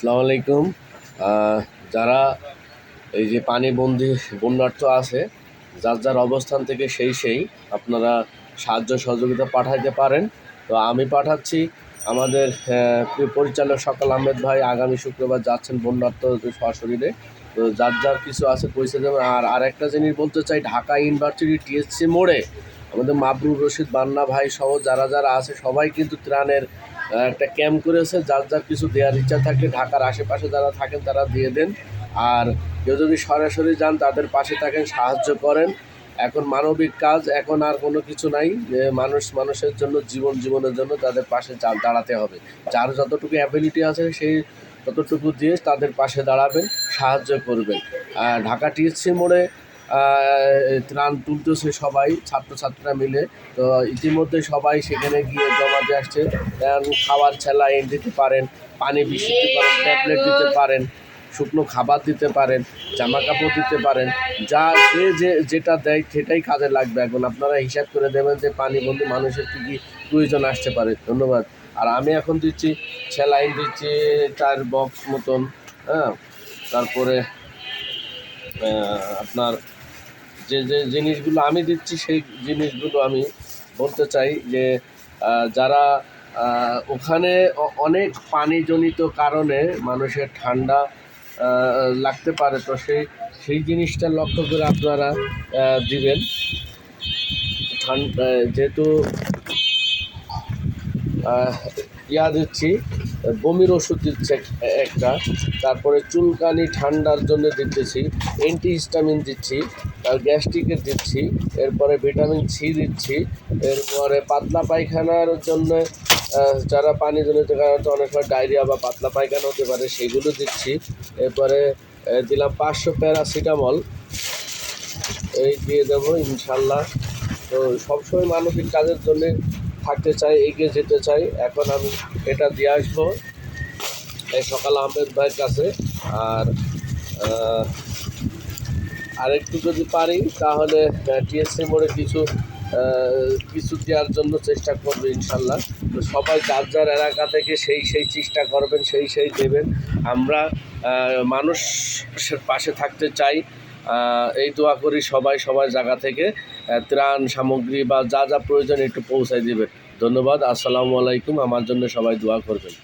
আসসালামু আলাইকুম। যারা এই যে পানিবন্দি বন্যার্থ আছে, যার যার অবস্থান থেকে সেই সেই আপনারা সাহায্য সহযোগিতা পাঠাইতে পারেন। তো আমি পাঠাচ্ছি আমাদের পরিচালক সকাল আহমেদ ভাই আগামী শুক্রবার যাচ্ছেন বন্যার্থ সশরীরে। তো যার যার কিছু আছে পৌঁছে দেবেন। আর আরেকটা জিনিস বলতে চাই, ঢাকা ইউনিভার্সিটি টিএসসি মোড়ে আমাদের মাবরুর রশিদ বান্না ভাই সহ যারা যারা আছে, সবাই কিন্তু ত্রাণের একটা ক্যাম্প করেছে, যার যার কিছু দেওয়ার ইচ্ছা থাকে, ঢাকার আশেপাশে যারা থাকেন তারা দিয়ে দেন। আর কেউ যদি সরাসরি যান, তাদের পাশে থাকেন, সাহায্য করেন। এখন মানবিক কাজ, এখন আর কোনো কিছু নাই। মানুষ, মানুষের জন্য, জীবন জীবনের জন্য তাদের পাশে দাঁড়াতে হবে। যার যতটুকু অ্যাবিলিটি আছে সেই ততটুকু দিয়ে তাদের পাশে দাঁড়াবেন, সাহায্য করবেন। ঢাকা টিএসসি মোড়ে ত্রাণ তুলতেছে সবাই ছাত্রছাত্রীরা মিলে। তো ইতিমধ্যে সবাই সেখানে গিয়ে জমা দিয়ে আসছে। খাবার স্যালাইন দিতে পারেন পানি বিষ দিতে পারেন ট্যাবলেট দিতে পারেন শুকনো খাবার দিতে পারেন জামা কাপড় দিতে পারেন। যা যে যে যেটা দেয় সেটাই কাজে লাগবে। এখন আপনারা হিসাব করে দেবেন যে পানি বন্ধু মানুষের কী কী প্রয়োজন আসতে পারে। ধন্যবাদ। আর আমি এখন দিচ্ছি স্যালাইন দিচ্ছি চার বক্স মতন হ্যাঁ? তারপরে আপনার যে যে জিনিসগুলো আমি দিচ্ছি, সেই জিনিসগুলো আমি বলতে চাই যে যারা ওখানে অনেক পানিজনিত কারণে মানুষের ঠান্ডা লাগতে পারে, তো সেই সেই জিনিসটা লক্ষ্য করে আপনারা দিবেন। ঠান্ডা যেহেতু ইয়া দিচ্ছি বমির ওষুধ দিচ্ছে একটা, তারপরে চুলকানি ঠান্ডার জন্য দিতেছি অ্যান্টিহিস্টামিন দিচ্ছি আর গ্যাস্ট্রিকের দিচ্ছি, এরপরে ভিটামিন সি দিচ্ছি, এরপরে পাতলা পায়খানার জন্য যারা পানি জনিত কারণে অনেক সময় ডায়রিয়া বা পাতলা পায়খানা হতে পারে, সেগুলো দিচ্ছি, এরপরে দিলাম পাঁচশো প্যারাসিটামল এই দিয়ে দেবো ইনশাল্লাহ। তো সবসময় মানসিক কাজের জন্য থাকতে চাই এগিয়ে যেতে চাই। এখন আমি এটা দিয়ে আসব। এই সকাল আহমেদ ভাইয়ের কাছে। আর আহ, আর একটু যদি পারি তাহলে টিএসসি মোড়ে কিছু কিছু দেওয়ার জন্য চেষ্টা করবে ইনশাল্লাহ। তো সবাই যার যার এলাকা থেকে সেই সেই চেষ্টা করবেন সেই সেই দেবেন। আমরা মানুষের পাশে থাকতে চাই। এই দোয়া করি সবাই সবার জায়গা থেকে। ত্রাণ সামগ্রী বা যা যা প্রয়োজন একটু পৌঁছায় দেবেন ধন্যবাদ, আসসালামু আলাইকুম, আমার জন্য সবাই দোয়া করবেন।